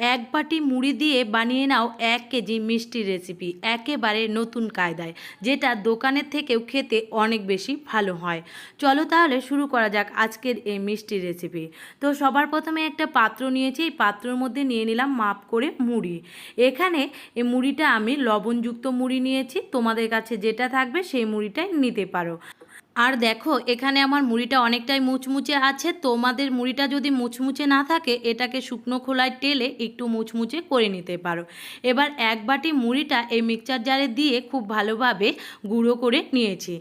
এক বাটি মুড়ি দিয়ে বানিয়ে নাও এক কেজি মিষ্টি রেসিপি, একেবারে নতুন কায়দায়, যেটা দোকানের থেকেও খেতে অনেক বেশি ভালো হয়। চলো তাহলে শুরু করা যাক আজকের এই মিষ্টি রেসিপি। তো সবার প্রথমে একটা পাত্র নিয়েছি, এই পাত্রর মধ্যে নিয়ে নিলাম মাপ করে মুড়ি। এখানে এই মুড়িটা আমি লবণযুক্ত মুড়ি নিয়েছি, তোমাদের কাছে যেটা থাকবে সেই মুড়িটাই নিতে পারো। আর দেখো, এখানে আমার মুড়িটা অনেকটাই মুচমুচে আছে। তোমাদের মুড়িটা যদি মুচমুচে না থাকে, এটাকে শুকনো খোলায় টেলে একটু মুচমুচে করে নিতে পারো। এবার এক বাটি মুড়িটা এই মিক্সচার জারে দিয়ে খুব ভালোভাবে গুঁড়ো করে নিয়েছি।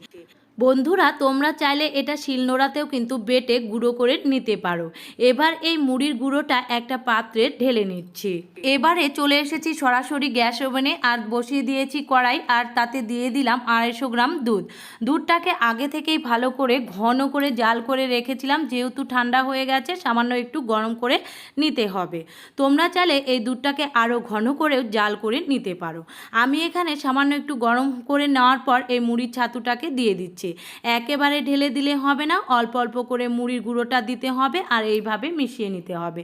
বন্ধুরা, তোমরা চাইলে এটা শিলনোড়াতেও কিন্তু বেটে গুঁড়ো করে নিতে পারো। এবার এই মুড়ির গুঁড়োটা একটা পাত্রে ঢেলে নিচ্ছি। এবারে চলে এসেছি সরাসরি গ্যাস ওভেনে আর বসিয়ে দিয়েছি কড়াই আর তাতে দিয়ে দিলাম আড়াইশো গ্রাম দুধ। দুধটাকে আগে থেকেই ভালো করে, ঘন করে জাল করে রেখেছিলাম, যেহেতু ঠান্ডা হয়ে গেছে, সামান্য একটু গরম করে নিতে হবে। তোমরা চাইলে এই দুধটাকে আরও ঘন করেও জাল করে নিতে পারো। আমি এখানে সামান্য একটু গরম করে নেওয়ার পর এই মুড়ির ছাতুটাকে দিয়ে দিচ্ছি। একেবারে ঢেলে দিলে হবে না, অল্প অল্প করে মুড়ির গুঁড়োটা দিতে হবে আর এইভাবে মিশিয়ে নিতে হবে।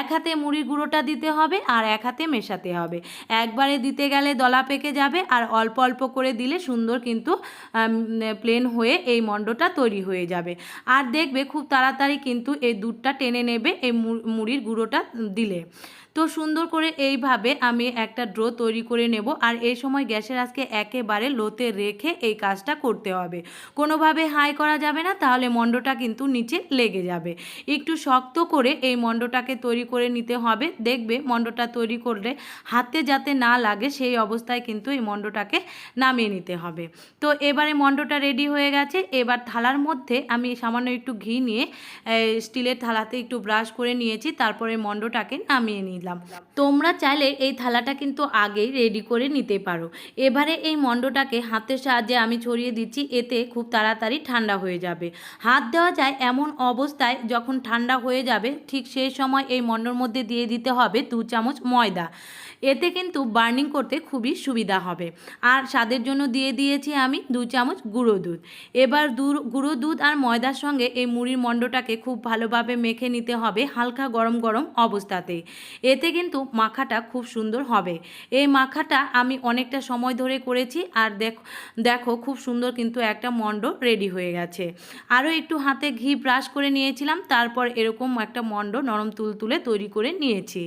এক হাতে মুড়ির গুঁড়োটা দিতে হবে আর এক হাতে মেশাতে হবে। একবারে দিতে গেলে দলা পেকে যাবে আর অল্প অল্প করে দিলে সুন্দর কিন্তু প্লেন হয়ে এই মণ্ডটা তৈরি হয়ে যাবে। আর দেখবে খুব তাড়াতাড়ি কিন্তু এই দুধটা টেনে নেবে এই মুড়ির গুঁড়োটা দিলে। তো সুন্দর করে এইভাবে আমি একটা ড্রো তৈরি করে নেব আর এই সময় গ্যাসের আজকে একেবারে লোতে রেখে এই কাজটা করতে হবে। কোনোভাবে হাই করা যাবে না, তাহলে মণ্ডটা কিন্তু নিচে লেগে যাবে। একটু শক্ত করে এই মণ্ডটাকে তৈরি করে নিতে হবে। দেখবে মণ্ডটা তৈরি করলে হাতে যাতে না লাগে, সেই অবস্থায় কিন্তু এই মণ্ডটাকে নামিয়ে নিতে হবে। তো এবারে মণ্ডটা রেডি হয়ে গেছে। এবার থালার মধ্যে আমি সামান্য একটু ঘি নিয়ে স্টিলের থালাতে একটু ব্রাশ করে নিয়েছি, তারপরে মণ্ডটাকে নামিয়ে নিলাম। তোমরা চাইলে এই থালাটা কিন্তু আগেই রেডি করে নিতে পারো। এবারে এই মণ্ডটাকে হাতের সাহায্যে আমি ছড়িয়ে দিচ্ছি, এতে খুব তাড়াতাড়ি ঠান্ডা হয়ে যাবে। হাত দেওয়া যায় এমন অবস্থায় যখন ঠান্ডা হয়ে যাবে, ঠিক সেই সময় এই মন্ডর মধ্যে দিয়ে দিতে হবে দু চামচ ময়দা। এতে কিন্তু বার্নিং করতে খুবই সুবিধা হবে। আর স্বাদের জন্য দিয়ে দিয়েছি আমি দু চামচ গুঁড়ো দুধ। এবার গুঁড়ো দুধ আর ময়দার সঙ্গে এই মুড়ির মণ্ডটাকে খুব ভালোভাবে মেখে নিতে হবে হালকা গরম গরম অবস্থাতে। এতে কিন্তু মাখাটা খুব সুন্দর হবে। এই মাখাটা আমি অনেকটা সময় ধরে করেছি আর দেখো দেখো খুব সুন্দর কিন্তু একটা মণ্ড রেডি হয়ে গেছে। আরও একটু হাতে ঘি ব্রাশ করে নিয়েছিলাম, তারপর এরকম একটা মণ্ড নরম তুলতুলে তৈরি করে নিয়েছি।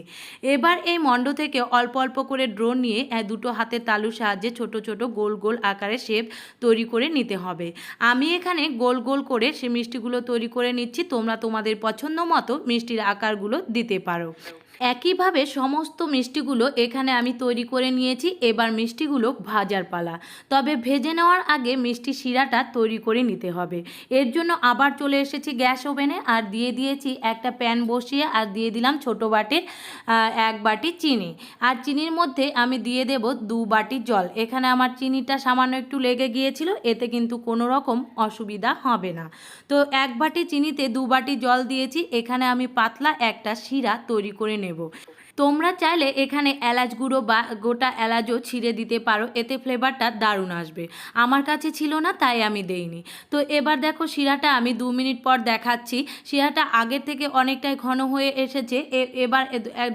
এবার এই মণ্ড থেকে অল্প অল্প করে ড্রো নিয়ে আহ, দুটো হাতে তালুর সাহায্যে ছোট ছোট গোল গোল আকারে শেপ তৈরি করে নিতে হবে। আমি এখানে গোল গোল করে সে মিষ্টিগুলো তৈরি করে নিচ্ছি। তোমরা তোমাদের পছন্দ মতো মিষ্টির আকারগুলো দিতে পারো। একইভাবে সমস্ত মিষ্টিগুলো এখানে আমি তৈরি করে নিয়েছি। এবার মিষ্টিগুলো ভাজার পালা। তবে ভেজে নেওয়ার আগে মিষ্টি শিরাটা তৈরি করে নিতে হবে। এর জন্য আবার চলে এসেছি গ্যাস ওভেনে। আর দিয়ে দিয়েছি একটা প্যান বসিয়ে আর দিয়ে দিলাম ছোটো বাটির এক বাটি চিনি। আর চিনির মধ্যে আমি দিয়ে দেব দু বাটি জল। এখানে আমার চিনিটা সামান্য একটু লেগে গিয়েছিল, এতে কিন্তু কোনো রকম অসুবিধা হবে না। তো এক বাটি চিনিতে দু বাটি জল দিয়েছি, এখানে আমি পাতলা একটা শিরা তৈরি করে নেব। তোমরা চাইলে এখানে এলাচ গুঁড়ো বা গোটা এলাচও ছিঁড়ে দিতে পারো, এতে ফ্লেভারটা দারুণ আসবে। আমার কাছে ছিল না, তাই আমি দেইনি। তো এবার দেখো শিরাটা আমি দু মিনিট পর দেখাচ্ছি। শিরাটা আগের থেকে অনেকটাই ঘন হয়ে এসেছে। এবার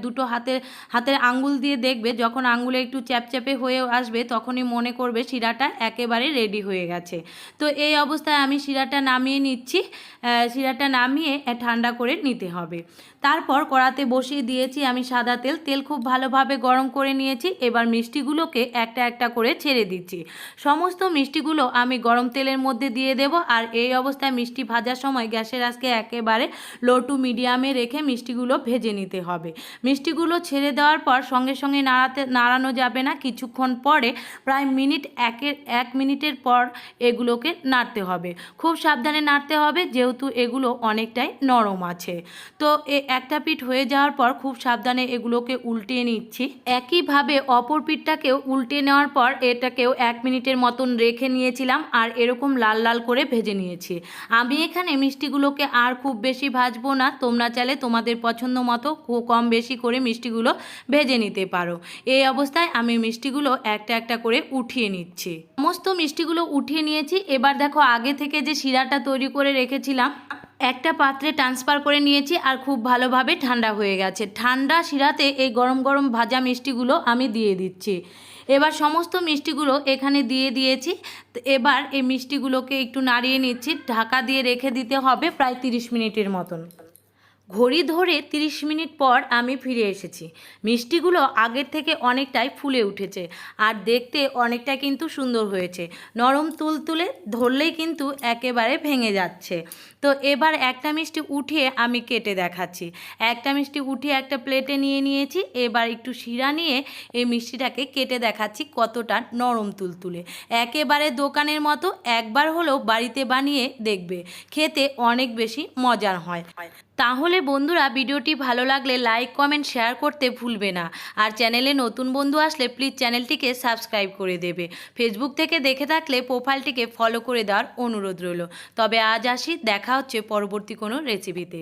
দুটো হাতের হাতের আঙ্গুল দিয়ে দেখবে, যখন আঙ্গুলে একটু চ্যাপচ্যাপে হয়ে আসবে, তখনই মনে করবে শিরাটা একেবারে রেডি হয়ে গেছে। তো এই অবস্থায় আমি শিরাটা নামিয়ে নিচ্ছি। শিরাটা নামিয়ে ঠান্ডা করে নিতে হবে। তারপর কড়াতে বসিয়ে দিয়েছি আমি সাদা তেল তেল খুব ভালোভাবে গরম করে নিয়েছি। এবার মিষ্টিগুলোকে একটা একটা করে ছেড়ে দিচ্ছি। সমস্ত মিষ্টিগুলো আমি গরম তেলের মধ্যে দিয়ে দেব। আর এই অবস্থায় মিষ্টি ভাজার সময় গ্যাসের আজকে একেবারে লো টু মিডিয়ামে রেখে মিষ্টিগুলো ভেজে নিতে হবে। মিষ্টিগুলো ছেড়ে দেওয়ার পর সঙ্গে সঙ্গে নাড়াতে, নাড়ানো যাবে না। কিছুক্ষণ পরে প্রায় মিনিট একের, এক মিনিটের পর এগুলোকে নাড়তে হবে। খুব সাবধানে নাড়তে হবে, যেহেতু এগুলো অনেকটাই নরম আছে। তো এ একটা পিঠ হয়ে যাওয়ার পর খুব সাবধানে এগুলোকে উল্টিয়ে নিচ্ছি। একইভাবে অপর পিঠটাকেও উল্টে নেওয়ার পর এটাকেও এক মিনিটের মতন রেখে নিয়েছিলাম আর এরকম লাল লাল করে ভেজে নিয়েছি। আমি এখানে মিষ্টিগুলোকে আর খুব বেশি ভাজবো না। তোমরা চাইলে তোমাদের পছন্দ মতো কম বেশি করে মিষ্টিগুলো ভেজে নিতে পারো। এই অবস্থায় আমি মিষ্টিগুলো একটা একটা করে উঠিয়ে নিচ্ছি। সমস্ত মিষ্টিগুলো উঠিয়ে নিয়েছি। এবার দেখো আগে থেকে যে শিরাটা তৈরি করে রেখেছিলাম একটা পাত্রে ট্রান্সফার করে নিয়েছি আর খুব ভালোভাবে ঠান্ডা হয়ে গেছে। ঠান্ডা শিরাতে এই গরম গরম ভাজা মিষ্টিগুলো আমি দিয়ে দিচ্ছি। এবার সমস্ত মিষ্টিগুলো এখানে দিয়ে দিয়েছি। এবার এই মিষ্টিগুলোকে একটু নাড়িয়ে নিচ্ছি। ঢাকা দিয়ে রেখে দিতে হবে প্রায় তিরিশ মিনিটের মতন। ঘড়ি ধরে 30 মিনিট পর আমি ফিরে এসেছি। মিষ্টিগুলো আগের থেকে অনেকটাই ফুলে উঠেছে আর দেখতে অনেকটা কিন্তু সুন্দর হয়েছে। নরম তুলতুলে ধরলেই কিন্তু একেবারে ভেঙে যাচ্ছে। তো এবার একটা মিষ্টি উঠিয়ে আমি কেটে দেখাচ্ছি। একটা মিষ্টি উঠিয়ে একটা প্লেটে নিয়ে নিয়েছি। এবার একটু শিরা নিয়ে এই মিষ্টিটাকে কেটে দেখাচ্ছি কতটা নরম তুলতুলে। একেবারে দোকানের মতো একবার হলেও বাড়িতে বানিয়ে দেখবে। খেতে অনেক বেশি মজার হয়। তাহলে বন্ধুরা ভিডিওটি ভালো লাগলে লাইক, কমেন্ট, শেয়ার করতে ভুলবে না। আর চ্যানেলে নতুন বন্ধু আসলে প্লিজ চ্যানেলটিকে সাবস্ক্রাইব করে দেবে। ফেসবুক থেকে দেখে থাকলে প্রোফাইলটিকে ফলো করে দেওয়ার অনুরোধ রইল। তবে আজ আসি, দেখা হচ্ছে পরবর্তী কোনো রেসিপিতে